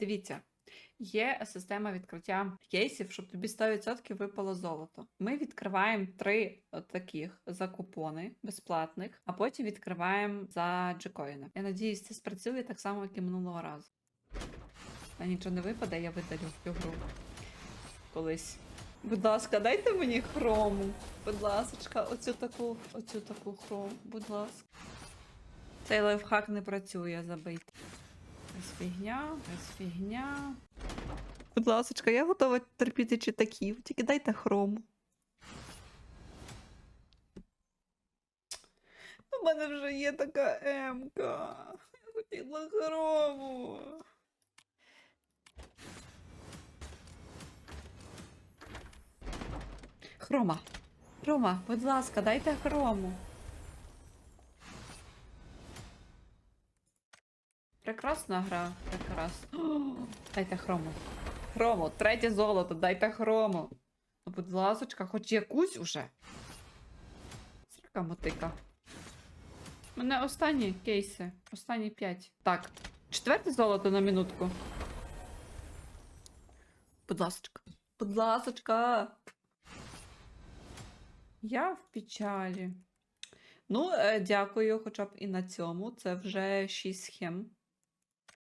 Дивіться, є система відкриття кейсів, щоб тобі 100% випало золото. Ми відкриваємо три таких за купони безплатних, а потім відкриваємо за джекоїни. Я надіюсь, це спрацює так само, як і минулого разу. Та нічого не випаде, я видалю цю гру колись. Будь ласка, дайте мені хрому. Будь ласочка, оцю таку, оцю таку хрому, будь ласка. Цей лайфхак не працює, забийте. Без фігня, без фігня. Будь ласочка, я готова терпіти читаків, тільки дайте хрому. У мене вже є така емка. Я хотіла хрому. Хрома. Хрома, будь ласка, дайте хрому. Прекрасна гра, прекрасно. О, Дайте хрому. Хрому, третє золото, дайте хрому. Ну, будь ласочка, хоч якусь уже. Срака мотика. У мене останні кейси. Останні п'ять. Так. Четверте золото на минутку. Будь ласочка. Будь ласочка. Я в печалі. Ну, е, дякую, хоча б і на цьому. Це вже 6 схем.